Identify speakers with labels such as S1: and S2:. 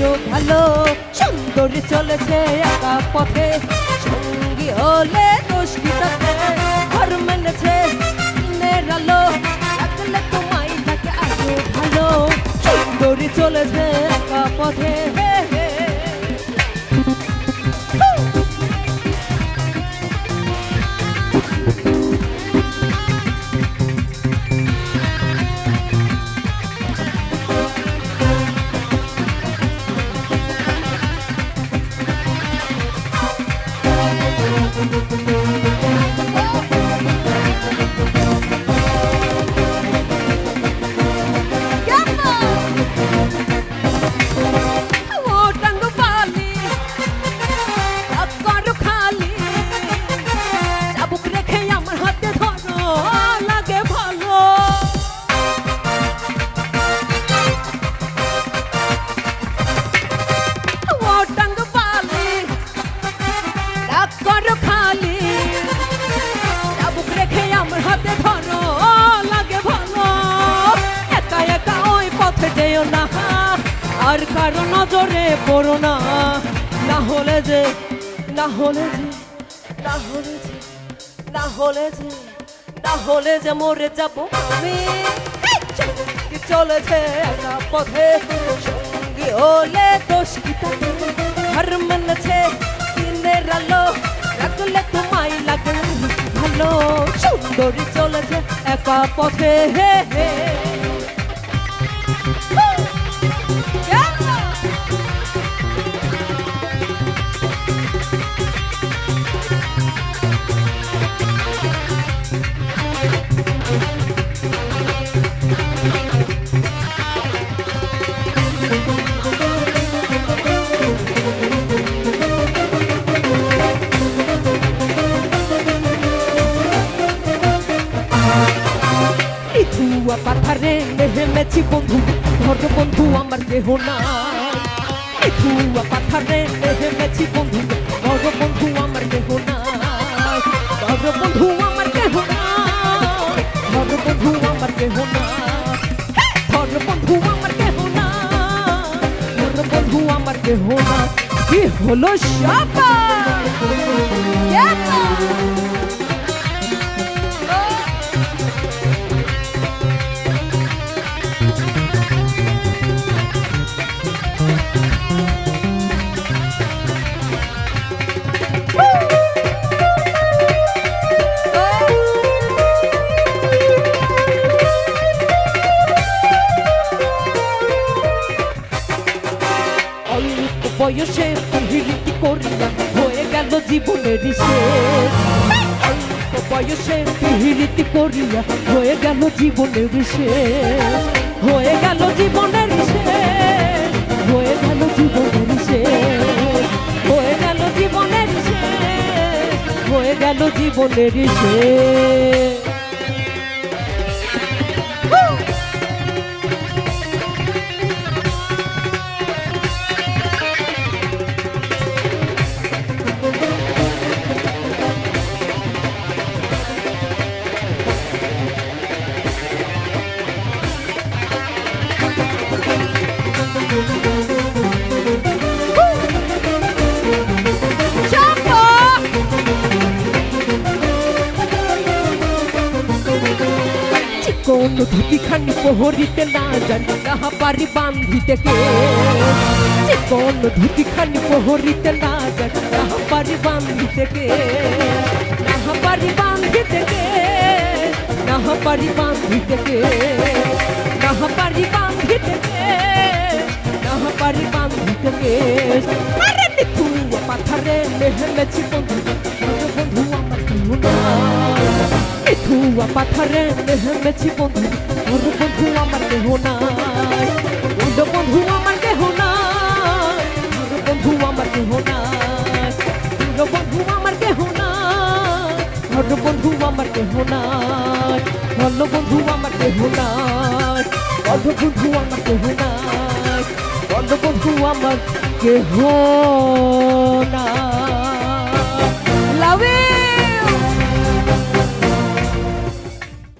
S1: আজও ভালো সুন্দর চলেছে একা পথে। সঙ্গী হলে দোষ কি তাতে? ঘর মেনেছে আর কারও নজরে পড়ো না। না হলে যে না হলে যে না হলে যে না হলে যে না হলে যে মরে যাব আমি। চলেছে একা পথে? সঙ্গী হলে দোষ কি হার মেনেছে দিনের আলো, রাখলে তোমায় লাগে ভালো। সুন্দরী চলেছে একা পথে। হে হে নেহেমেছি বন্ধু ধর বন্ধু, আমার দেহ না ইথুয়া পাথারে নেহেমেছি বন্ধু ধর বন্ধু, আমার দেহ না ধর বন্ধু, আমার দেহ না ধর বন্ধু, আমার দেহ না ধর বন্ধু, আমার দেহ না ধর বন্ধু, আমার দেহ না কি হলো শাবা অল্প বয়সে প্রীতি করিয়া হয়ে গেল জীবনের শেষ। অল্প বয়সে প্রীতি করিয়া হয়ে গেল জীবনের শেষ। হয়ে গেল জীবনের শেষ। হয়ে গেল জীবনের শেষ। হয়ে গেল জীবনের শেষ। হয়ে গেল জীবনের শেষ। কোন ধুতি খানি পোহরিতে না জানি না পারি বান্ধিতে কে। কোন ধুতি খানি পোহরিতে না জানি না পারি বান্ধিতে কে। না পারি বান্ধিতে কে? না পারি বান্ধিতে কে? না পারি বান্ধিতে কে? না পারি বান্ধিতে কে? আরে দেখু পাথারে বন্ধু বন্ধু। ধুয়া পাথারে মেহেমেছি বন্ধু ওর বন্ধু আমার দেহ নাই। ওর বন্ধু আমার দেহ নাই ওর বন্ধু আমার দেহ নাই। ওর বন্ধু আমার দেহ নাই ওর বন্ধু আমার দেহ নাই। ওর বন্ধু আমার দেহ নাই ওর বন্ধু আমার দেহ নাই। ওর বন্ধু আমার দেহ নাই। লাভ